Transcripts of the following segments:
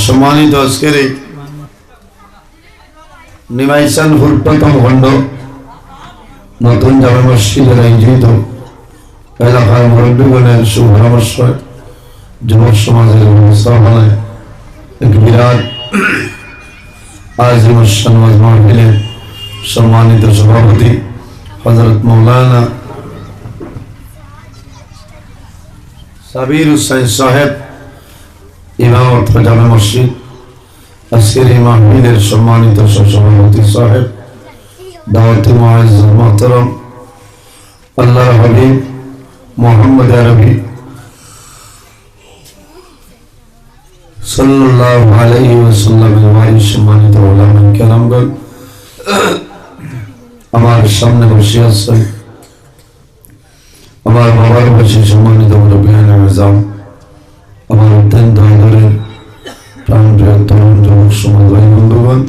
সম্মানিত আজকের এই নিমাইসান প্রথম খণ্ড, নতুন জামে মসজিদের আয়োজিত এলাকার মুরব্বীগণের সুপরামর্শ যুবক সমাজের ব্যবস্থাপনায় এক বিরাট আজিম সমাজ মাহফিলের সম্মানিত সভাপতি হজরত মৌলানা সাবির হুসাইন সাহেব ইমাম অর্থ জামে মসজিদ আজকের এই মাহফিলের সম্মানিত সভাপতি সাহেব দাওয়াতি মহাজ মহতরম আল্লাহ হাবিব মোহাম্মদ আরবি সাল্লাল্লাহু আলাইহি ওয়াসাল্লামের ওয়াইস সম্মানিত ওলামা কেরামগণ আমার সামনে বসে আছেন আমার বাবার বসে সম্মানিত মুরব্বিয়ান আজম আমার অত্যন্ত আদরের প্রাণ প্রিয় তরুণ যুবক সমাজ ভাই বন্ধুগণ,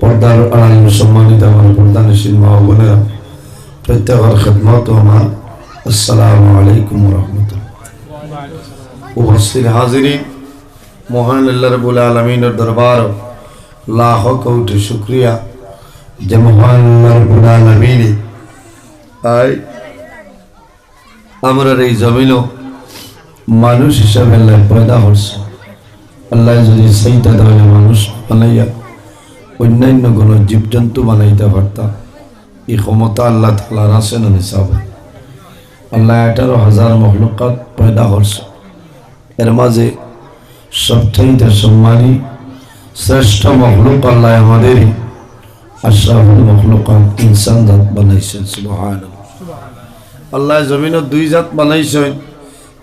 পর্দার আড়াল সম্মানিত আমার প্রধানশীল মা বোনেরা, প্রত্যেকের খেদমত আমার আসসালামু আলাইকুম রহমতুল্লাহ। উপস্থিত হাজিরি মহান আল্লাহ রবুল আলমিনের দরবার লাখ কোটি শুক্রিয়া। যে মহান আল্লাহ রবুল আলমিনী আয় আমরা এই জমিনও মানুষ হিসাবে আল্লাহ পয়দা করছে। আল্লাহ যদি সেইটা তাহলে মানুষ বানাইয়া অন্যান্য কোনো জীবজন্তু বানাইতে পারতাম এই ক্ষমতা আল্লাহ তালার আছে না নিসাব? আল্লাহ আঠারো হাজার মহলুকাত পয়দা করছে। এর মাঝে সবচাইতে সম্মানী শ্রেষ্ঠ মখলুক আল্লাহ আমাদেরই আশরাফুল মখলুকাত ইনসান বানাইছেন সুবহান আল্লাহ জমিনত দুই জাত বানাইছেন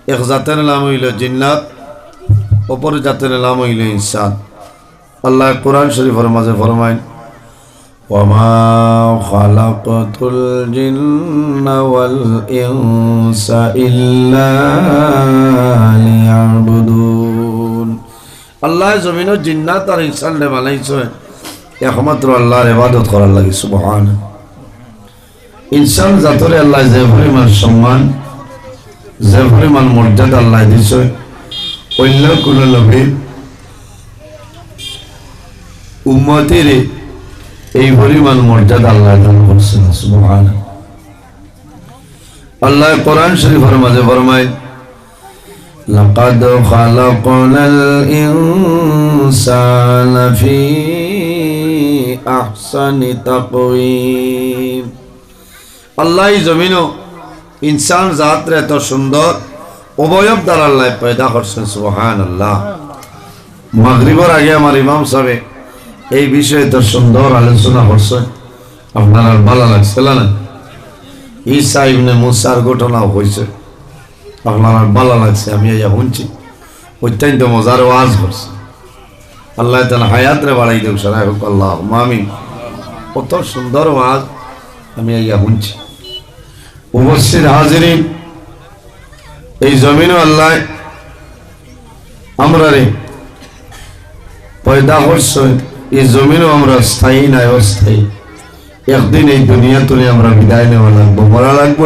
এক জাতের নাম হইল জিন্নাত অপর জাতের নাম হইল ইনসান আল্লাহ কোরআন শরীফের মাঝে ফরমাইন وما خلقت الجن والإنس إلا ليعبدون আল্লাহ জমিন জিন্নাত আর ইনসান রে বানাইছে একমাত্র আল্লাহর ইবাদত করার লাগে সুবহান ইনসান জাতরে আল্লাহ যে পরিমাণ সম্মান যে পরিমাণ মর্যাদা আল্লাহ দিছে অন্য কোন লোভে উম্মতের এই পরিমাণ মর্যাদা আল্লাহ দান করছেন সুবহান আল্লাহ কোরআন শরীফের মাঝে ফরমায় لقد خلقنا الإنسان في أحسن تقويم আল্লাহ জমিনও ইনসান জাতরে এত সুন্দর। অবয়ব দ্বারা আল্লাহ পয়দা করছেন সুবহান আল্লাহ মাগরিবর আগে আমার ইমাম সাহেব এই বিষয়ে তো সুন্দর আলোচনা করছেন। আপনার আর ভালো লাগছে না? ঈসা ইবনে মুসার ঘটনাও হয়েছে। আপনার আর ভালো লাগছে, আমি এই শুনছি। অত্যন্ত মজার ওয়াজ করছে। আল্লাহ তালা হায়াত রে বাড়াই দেব সারাই হোক আল্লাহ। মামি কত সুন্দর ওয়াজ, আমি এই শুনছি। উপস্থিত হাজিরি। এই জমিনও আল্লাহ আমরা রে পয়দা করছে। এই জমিনও আমরা স্থায়ী নাই অস্থায়ী। একদিন এই দুনিয়া তুলে আমরা বিদায় নেওয়া লাগবো। মরা লাগবো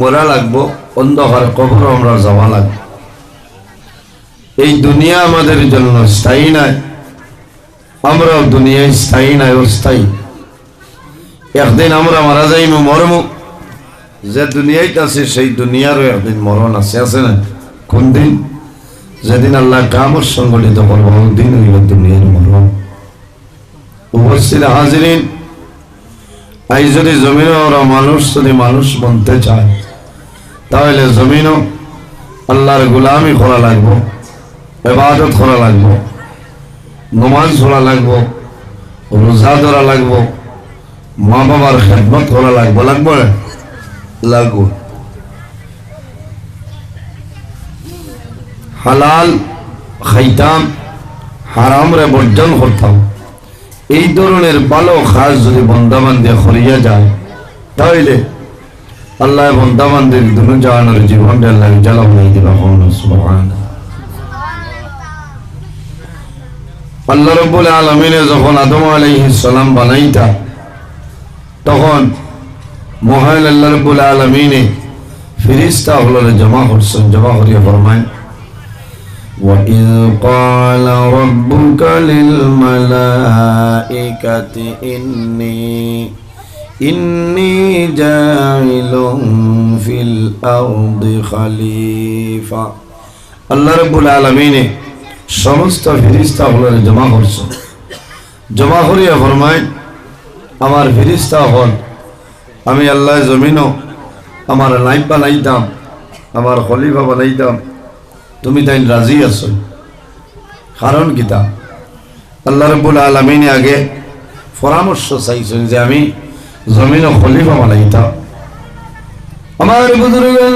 মরা লাগবো। অন্ধকার কবর আমরা যাওয়া লাগবো। এই দুনিয়া আমাদের জন্য স্থায়ী নাই। আমরাও দুনিয়ায় স্থায়ী নাই অস্থায়ী। একদিন আমরা মারা যাইব মরম। যে দুনিয়ায় আছে, সেই দুনিয়ারও একদিন মরণ আছে আছে না? কোন দিন? যেদিন আল্লাহ কামর সংগঠিত করব দিন হইল দুনিয়ার মরণ। উপস্থিত হাজিরিন, এই যদি জমিনে ওরা মানুষ, যদি মানুষ বনতে চায়, তাহলে জমিনও আল্লাহর গুলামি করা লাগবো, এবাদত করা লাগবো, নমাজ পড়া লাগবো, রোজা ধরা লাগবো মা বাবার খেদমত করা লাগবে, লাগবো? লাগবো। হালাল খাইতাম, হারাম রে বর্জন করতাম। এই ধরনের ভালো খাস যদি বন্দাবান্দি করিয়া যায় তাহলে আল্লাহ বন্দাবান্দির দুনু জাহানের জীবনটা আল্লাহ জ্বালা হয়ে দিবা আল্লাহ রব্বুল আলমিনে যখন আদম আলাইহিস সালাম বানাইতা তখন মহান আল্লাহ রব্বুল আলমিনে ফিরিস্তা হলরে জমা করছেন জমা করিয়া ফরমায় وإذ قال ربك للملائكة إني إني جاعل في الأرض خليفة আল্লাহ রব্বুল আলমিনে সমস্ত ফিরিস্তা হলের জমা করছে জমা করিয়া ফরমায় আমার ফিরিস্তা হল আমি আল্লাহ জমিনও আমার লাইফ বানাইতাম, আমার খলিফা বানাইতাম। তুমি তাই রাজি আছো? কারণ কিতা আল্লাহ রব্বুল আলমিনে আগে পরামর্শ চাইছেন যে আমি জমিনও খলিফা বানাইতাম। আমার বুজুর্গন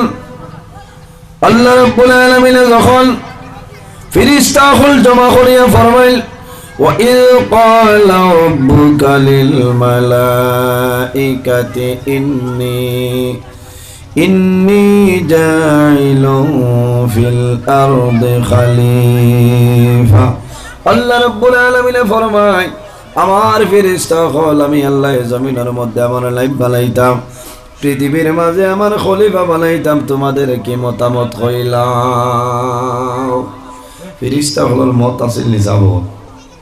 আল্লাহ রব্বুল আলমিনে যখন ফিরিস্তা হল জমা করিয়া ফরমাইল وإذ قال ربك للملائكة إني إني جاعل في الأرض خليفة আল্লাহ রব্বুল আলামিন ফরমায় আমার ফেরেশতা হল আমি আল্লাহ জমিনের মধ্যে আমার লাইফ বানাইতাম পৃথিবীর মাঝে আমার খলিফা বানাইতাম তোমাদের কি মতামত হইলাম ফেরিস্তা হল মত আছে নিজাব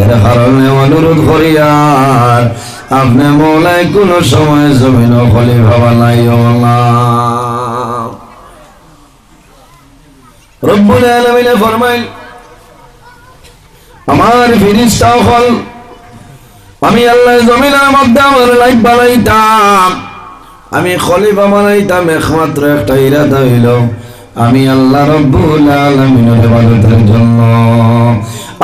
এর অনুরোধ করিয়ার আপনি মৌলাই কোন সময় জমিন খলিফা বানাইও না। রব্বুল আলামিনে ফরমাইল, আমার আমি আল্লাহ জমিনের মধ্যে আমার লাইফ বানাইতাম, আমি খলিফা বানাইতাম একমাত্র একটা ইরাদা হইল, আমি আল্লাহ রব্বুল আলামিনের জন্য।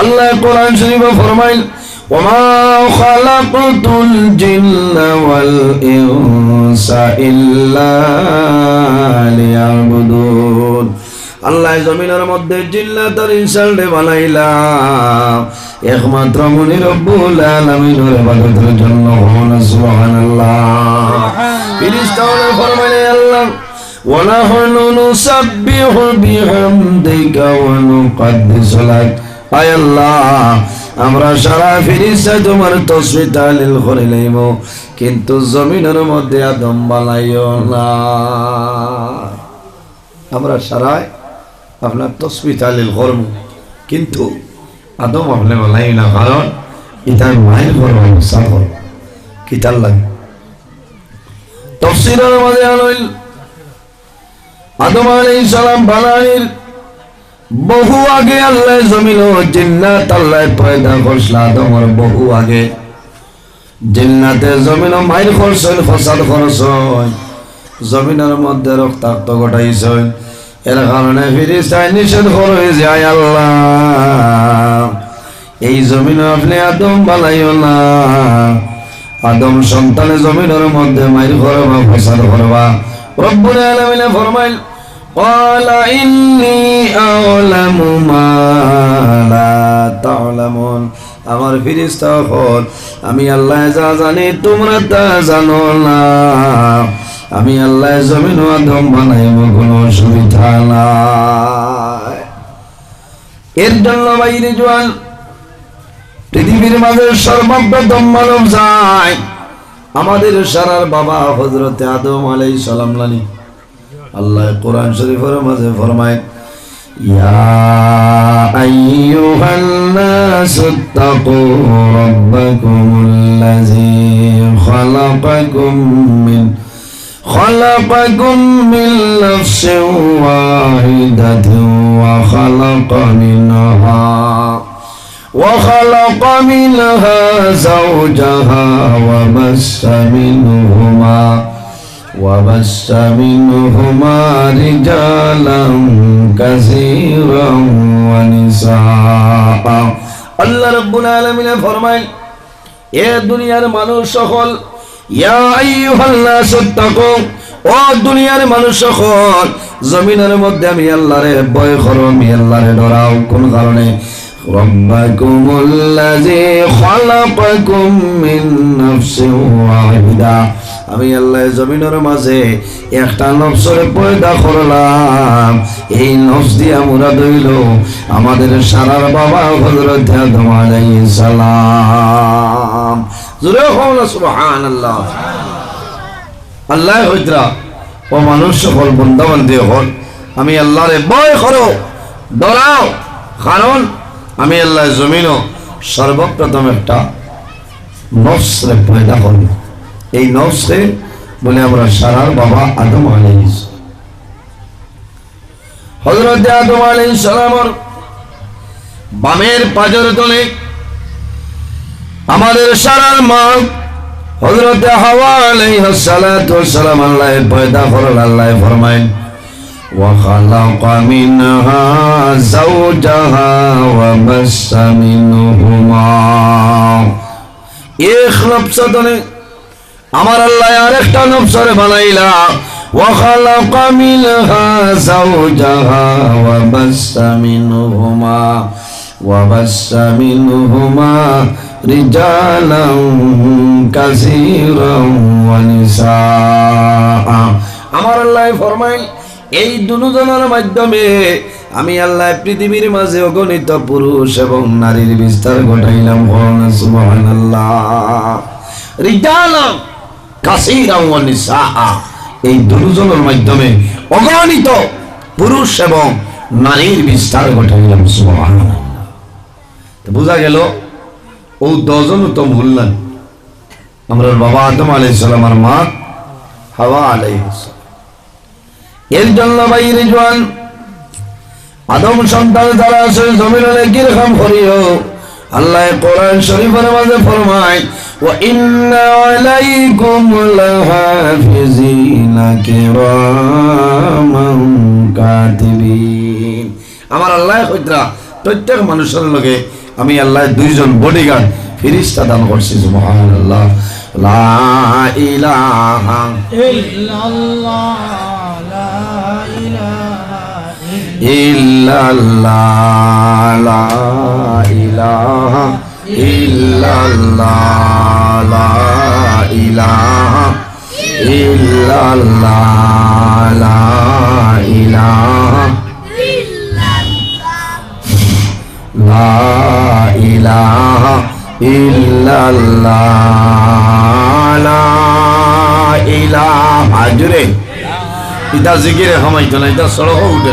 আল্লাহ কোরআন শরীফে ফরমাইল وما خلقت الجن والإنس إلا ليعبدون আল্লাহ জমিনের মধ্যে জিল্লাতর ইনসালটে বানাইলাম একমাত্র মুনি রব্বুল আলামিনের ইবাদতের জন্য হন সুবহানাল্লাহ ফিরিস্তাওয়ালা ফরমাইলে আল্লাহ ونحن نسبح بحمدك ونقدس لك আয় আল্লাহ আমরা সারা ফিরিস্তা তোমার তসবি তালিল করে লইব কিন্তু জমিনের মধ্যে আদম বানাইও না। আমরা সারায় আপনার তসবি তালিল করব, কিন্তু আদম আপনি বানাই না, কারণ ইতার মায়ের ঘর অবস্থা করব কিতার লাগে? তফসিলের আনইল আদম আলাইহিস সালাম বানানির বহু আগে আল্লাহ জমিন ও জিন্নাত আল্লাহ পয়দা করছিল আদমর বহু আগে। জিন্নাতে জমিন মাইর করছেন, ফসাদ করছেন। জমিনের মধ্যে রক্তাক্ত ঘটাইছেন। এর কারণে ফিরিস্তায় নিষেধ করে যায় আল্লাহ। এই জমিন আপনি আদম না। আদম সন্তানে জমিনের মধ্যে মাইর করবা, ফসাদ করবা। রব্বুল আলামিনে ফরমাইল قال إني أعلم ما لا تعلمون আমার ফিরিস্তা হল আমি আল্লাহ যা জানি তোমরা তা জানো না আমি আল্লাহ জমিন আদম বানাইব কোনো অসুবিধা নাই এর জন্য বাইরে জোয়ান পৃথিবীর মাঝে সর্বপ্রথম মানব যায় আমাদের সারার বাবা হজরতে আদম আলাই সালাম লানি আল্লাহ কোরআন শরীফের মাঝে ফরমায় يا أيها الناس اتقوا ربكم الذي خلقكم من خلقكم من نفس واحدة وخلق منها وخلق منها زوجها وبث منهما وبث منهما رجالا كثيرا ونساء আল্লাহ রব্বুল আলামিন ফরমায় এ দুনিয়ার মানুষ সকল ইয়া আইয়ুহান নাস তাকু ও দুনিয়ার মানুষ সকল জমিনের মধ্যে আমি আল্লাহরে ভয় করো আমি আল্লাহরে ডরাও কোন কারণে ربكم الذي خلقكم من نفس واحدة আমি আল্লাহ জমিনের মাঝে একটা নফসরে পয়দা করলাম। এই নফস দিয়া মুরা দইল আমাদের সারার বাবা হজরত সালাম। আল্লাহ হইতরা ও মানুষ সকল বন্দাবন্দি হল, আমি আল্লাহরে ভয় করো, ডরাও। কারণ আমি আল্লাহ জমিনও সর্বপ্রথম একটা নফসরে পয়দা করব এই নফসে বলে আমরা সারার বাবা আদম আলাইহিস হযরত আদম আলাইহিস সালামর বামের পাজর তলে আমাদের সারার মা হযরত হাওয়া আলাইহিস সালাতু সালাম আল্লাহ পয়দা করল আল্লাহ ফরমায় وخلق منها زوجها وبث منهما এক নফসতনে আমার আল্লাহ আরেকটা নফসরে বানাইলা وخلق منها زوجها وبث منهما وبث منهما رجالا كثيرا ونساء আমার আল্লাহ ফরমাইল এই দুজনের মাধ্যমে আমি আল্লাহ পৃথিবীর মাঝে অগণিত পুরুষ এবং নারীর বিস্তার ঘটাইলাম সুবহানাল্লাহ রিজালাম কাসীরাম ওয়া নিসা এই দুজনের মাধ্যমে অগণিত পুরুষ এবং নারীর বিস্তার সুবহানাল্লাহ। বোঝা গেল, ও দজন তো ভুললেন আমরা বাবা আদম আলাইহিস সালাম আর মা হাওয়া আলাইহিস এর জন্য ভাই রিজওয়ান, আদম সন্তান যারা আছে, জমিনে কীরকম করিও। আল্লাহ কোরআন শরীফের মাঝে ফরমায় ওয়া ইন্না আলাইকুম লাহাফিজিনা কিরামান কাতিবিন আমার আল্লাহ কইতরা প্রত্যেক মানুষের লগে আমি আল্লাহ দুইজন বডিগার্ড ফিরিস্তা দান করছি সুবহানাল্লাহ লা ইলাহা إلا الله لا إله ইল্লাল্লাহ লা ইলাহা ইল্লাল্লাহ লা ইলাহা ইল্লাল্লাহ লা ইলাহা লা ইলাহা ইল্লাল্লাহ লা ইলাহা জুরে ইটা জিকিরে হামাইতো না ইটা সড়ক উঠে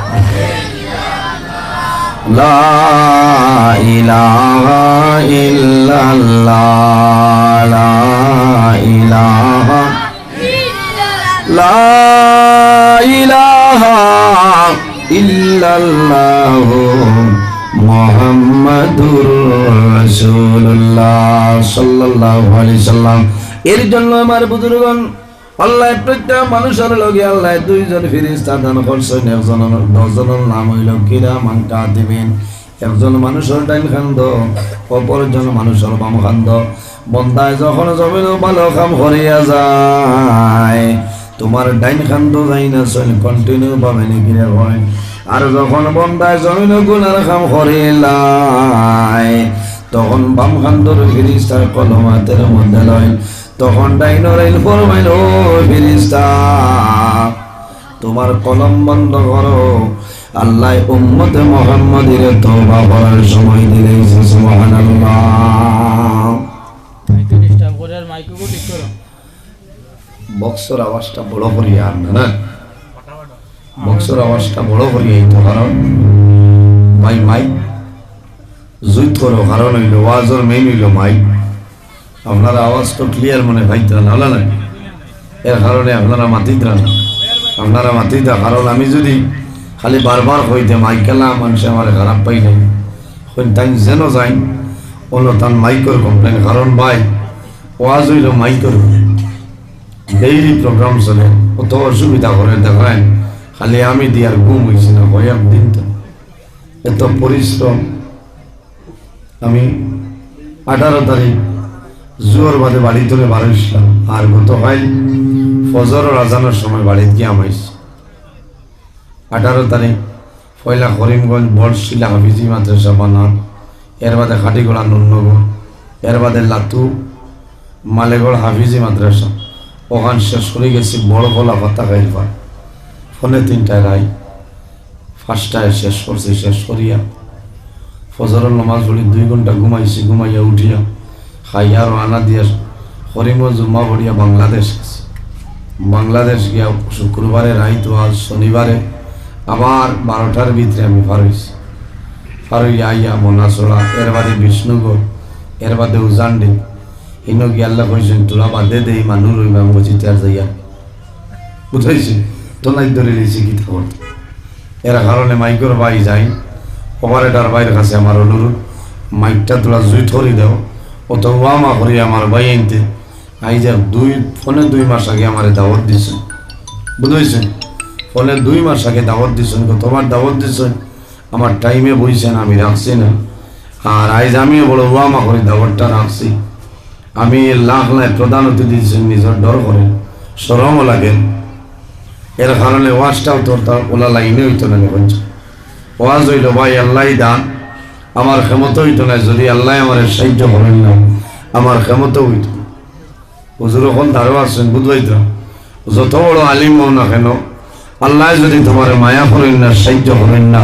ইলাহা ইল্লাল্লাহ ইল্লাল্লাহ মুহাম্মাদুর রাসূলুল্লাহ সাল্লাল্লাহু আলাইহি সাল্লাম। এর জন্য আমার বুজুর্গণ আল্লাহ প্রত্যেক মানুষের লগে আল্লাহ দুইজন ফিরিস্তা দান করছেন একজনের দশজনের নাম হইল কিরামান কাতিবিন একজন মানুষের ডাইন খান্দ, অপরজন মানুষের বাম খান্দ। বন্দায় যখন জমিন ভালো কাম করিয়া যায়, তোমার ডাইন খান্দ যাই না চল কন্টিনিউ পাবে নাকি হয়। আর যখন বন্দায় জমিন গুনার কাম করিলাই তখন বাম খান্দর ফিরিস্তার কলম হাতের মধ্যে লয়। তখন ডাইনর আইল ফরমাইল ও ফিরিস্তা তোমার কলম বন্ধ করো। আল্লাহ উম্মতে মোহাম্মদের তওবা করার সময় দিলেছে সুবহানাল্লাহ। মাইকে করে আর মাইকে করো। বক্সর আওয়াজটা বড় করিয়া আনবে না বক্সর আওয়াজটা বড় করিয়া এই তো কারণ। মাই মাই জুইত করো কারণ হইল ওয়াজর মেইন হইল মাই আপনার আওয়াজ তো ক্লিয়ার মনে ভাইতে না হলো না এর কারণে আপনারা মাতিত না। আপনারা মাতিত কারণ আমি যদি খালি বারবার হইতে মাইকেলা মানুষে আমার খারাপ পাই নাই। তাই যেন যাই অন্য তান মাইকর কমপ্লেন কারণ ভাই, ওয়াজ হইল মাইকর। ডেইলি প্রোগ্রাম চলে, কত অসুবিধা করে দেখায় খালি আমি দিয়ার ঘুম হয়েছি না কয়েক দিন তো। এত পরিশ্রম। আমি আঠারো তারিখ জোর বাদে বাড়ি তুলে বাড়িছিলাম আর গত হয় ফজর রাজানোর সময় বাড়িতে গিয়ে আমাইছি আঠারো তারিখ পয়লা করিমগঞ্জ, বড়শিলা, হাফিজি, মাদ্রাসা, বানান। এর বাদে খাটিগোড়া নুন্নগর এর বাদে লাতু, মালেগড়, হাফিজি, মাদ্রাসা। ওখান শেষ করে গেছি বড় গলা পাতা খাইবা ফোনে তিনটায় রাই ফার্স্টটায় শেষ করছি, শেষ করিয়া। ফজরের নমাজ পড়ি দুই ঘণ্টা ঘুমাইছি, ঘুমাইয়া উঠিয়া খাইয়া আর আনা দিয়া হরিমগঞ্জ জুম্মা পড়িয়া বাংলাদেশ গেছি। বাংলাদেশ গিয়া শুক্রবারে রাইতো আজ শনিবারে আবার বারোটার ভিতরে আমি পার হয়েছি পার হইয়া আইয়া মনাচড়া এর বাদে বিষ্ণুগড়, এর বাদে উজান্ডি। ইনো গিয়াল্লা কইছেন, তোরা বাদে দেই মানুষ রইবা মসজিদে আর যাইয়া বুঝাইছি? তোলাই ধরে দিয়েছি কি খবর? এর কারণে মাইকর বাই যাই অপারেটার বাইরের কাছে আমার অনুরোধ, মাইকটা তোলা জুই ধরি দাও। অত ওয়ামা করি আমার ভাই আনতে। আই যা দুই, ফোনে দুই মাস আগে আমার দাওয়াত দিছেন বুঝেছেন? ফোনে দুই মাস আগে দাওয়াত দিছেন তোমার দাওয়াত দিছেন আমার টাইমে বইছেন, আমি রাখছি না। আর আইজ আমিও বড় ওয়ামা করে, দাওয়াতটা রাখছি। আমি লাখ লাখ প্রধান অতিথি দিয়েছেন, নিজের ডর করেন সরমও লাগে। এর কারণে ওয়াজটাও তোর ওলা লাইনে হইতো না ওয়াজ হইল, ভাই আল্লাহ দান। আমার ক্ষমতা হইতো না, যদি আল্লাহ আমার সাহায্য করেন না। আমার ক্ষমতা হইতো। হুজুর এখন ধারো আসছেন বুঝবাইতো যত বড় আলিম হও না কেন, আল্লাহ যদি তোমার মায়া করেন না, সাহায্য করেন না,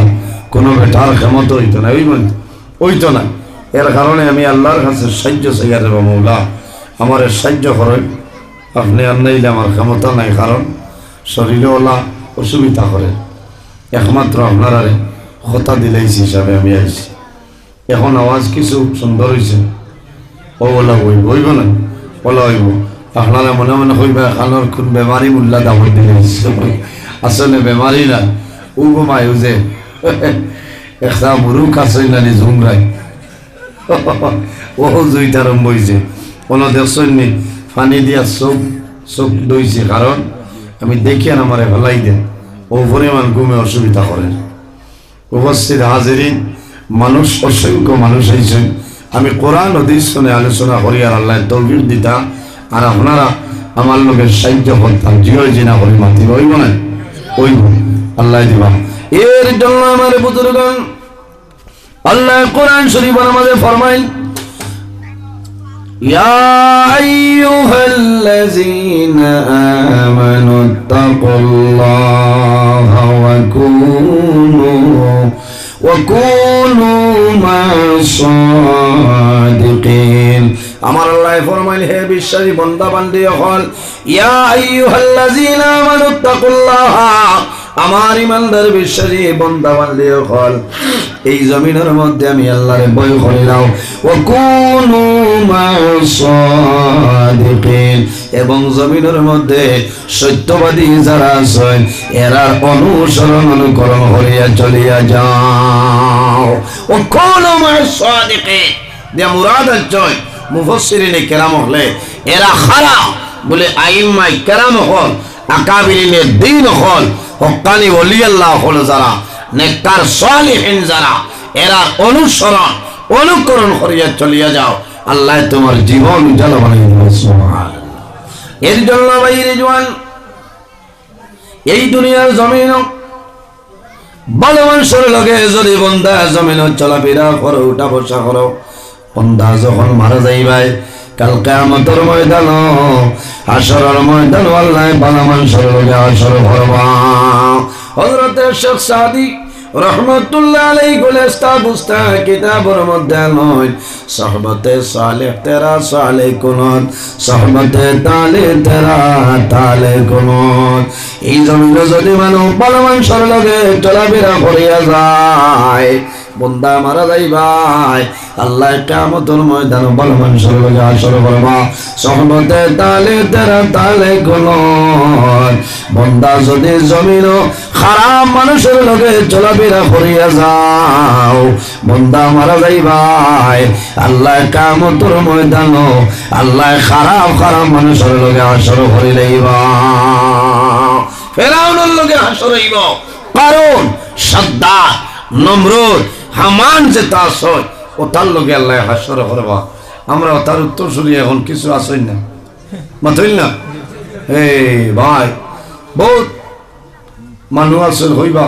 কোনো বেটার ক্ষমতা হইতো না। ওই হইতো না। এর কারণে আমি আল্লাহর কাছে সাহায্য চাইয়া দেবো মৌলা, আমার সাহায্য করেন। আপনি আর নাইলে আমার ক্ষমতা নাই, কারণ শরীরে ওলা অসুবিধা করে। একমাত্র আপনারা কথা দিলেইছি, হিসাবে আমি আইছি। এখন আওয়াজ কিছু সুন্দর হয়েছে ও ওলা বইব হইব না? ওলা হইব। আপনারা মনে মনে হইবে খানোর কোন বেমারি মূল্যা দামত দিলে আসলে বেমারি না ঘুমায় ও যে। একটা মুরুখ আছে না নি ঝুমরাই ও জুইতে আরম্ভ হয়েছে কোনো দেখছেন নি, পানি দিয়া চোখ চোখ দইছে কারণ আমি দেখি আর আমার ফেলাই দেন ও পরিমাণ ঘুমে অসুবিধা করেন উপস্থিত হাজিরিন মানুষ অসংখ্য মানুষ হয়েছেন আমি কোরআন অধীশ শুনে আলোচনা করি আর আল্লাহ তৌবির দিতা আর আপনারা আমার লোকের সাহায্য করতাম জিও জিনা করি মাতি ওইব না ওইব আল্লাহ দিবা এর জন্য আমার বুজুর্গণ আল্লাহ কোরআন শরীফ আমাদের ফরমাইল يا أيها الذين آمنوا اتقوا الله وكونوا وكونوا مع الصادقين আমার আল্লাহ ফরমাইল হে বিশ্বাসী বন্দা বান্দি হল ইয়া আইয়ুহাল্লাযীনা আমানুত্তাকুল্লাহ আমার ইমানদার বিশ্বাসী বন্দা বান্দি হল। এই জমিনের মধ্যে আমি আল্লাহরে ভয় করে নাও ও কোনু এবং জমিনের মধ্যে সত্যবাদী যারা আছেন, এরা অনুসরণ অনুকরণ করিয়া চলিয়া যাও। ও কোনু মুরাদ আছে মুফসসিরিনে কেরাম হলে, এরা খারা বলে আইম্মাই কেরাম হল আকাবিরিনে দিন হল। হক্কানি ওলি আল্লাহ হল যারা, নেককার সালিহিন যারা, এরা অনুসরণ, অনুকরণ করিয়া চলিয়া যাও আল্লাহ তোমার জীবন দেবে সুবহানাল্লাহ। এর জন্য জোয়ান এই দুনিয়ার জমিন লগে যদি জমিন চলাফেরা করো, উঠা বসা করো বন্ধা যখন মারা যাইবাই কাল কেয়ামতের ময়দান, হাসরের ময়দান, আল্লাহ ভালো মানুষের লগে হাসর ভরবা হযরত শেখ সাদি রহমতুল্লাহ আলাই গুলেস্তা বুস্তা কিতাবের মধ্যে তালে, তেরা তালে জমিনে যদি মানুষ ভালো মানুষের লগে চলাফেরা করিয়া যায় বন্দা মারা যাই ভাই। আল্লাহ কামতর ময়দান বল মানুষের লগে আসর করবা। সহমতে তালে তেরা তালে গুলন বন্দা যদি জমিন খারাপ মানুষের লগে চলাফেরা করিয়া যাও, বন্দা মারা যাই ভাই। আল্লাহ কামতর ময়দান, আল্লাহ খারাপ খারাপ মানুষের লগে আসর করি লইবা। ফেরাউনের লগে আসর হইব। কারণ সাদ্দা নমরুদ হামান যে তার সয়, ও তার লগে আল্লাহ হাসর করবা। আমরা তার উত্তর শুনি, এখন কিছু আসই না? মাথইল না? এই ভাই, বহুত মানুষ আসল হইবা।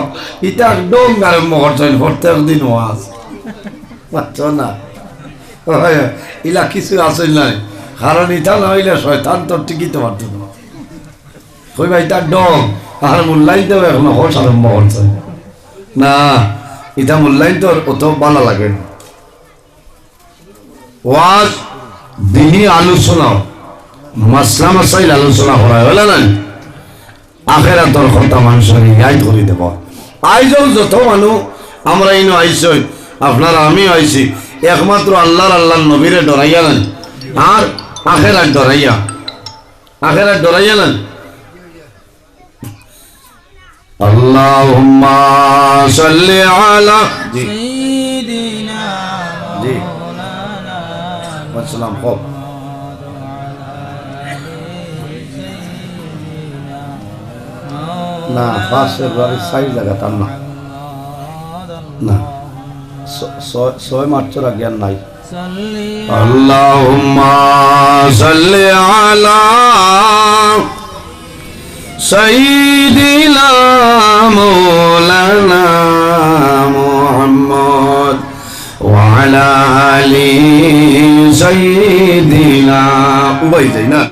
ইটা একদম আরম্ভ করছেন প্রত্যেক দিন ওয়াজ পাচ্ছ না। ইলা কিছু আসল নাই কারণ ইটা না হইলে শয়তান তো টিকিতে পারতো না। কইবা ইটা ডং আর মূল্যায়ন দেবে এখন হস আরম্ভ করছে। না এটা মূল্যায়ন তো অত ভালো লাগে। ওয়াজ, দিনই আলোচনা মাসলা মাসাইল আলোচনা করা বলে না আখেরাতর কথা মানুষের ইয়াই ধরে দেব। আইজও যত মানুষ আমরা ইনো আইসই আপনারা আমি আইছি, একমাত্র আল্লাহর আল্লাহর নবীরে ডরাইয়া নেন আর আখেরাত ডরাইয়া। আখেরাত ডরাইয়া নেন اللهم صل على জি سيدنا জি مولانا আসসালাম হোক না পাশের বাড়ির সাই জায়গা তার না না ছ- ছয়- ছয় মার্চের জ্ঞান নাই صلي اللهم صل على سيدنا مولانا محمد وعلى آل سيدنا. وبيتنا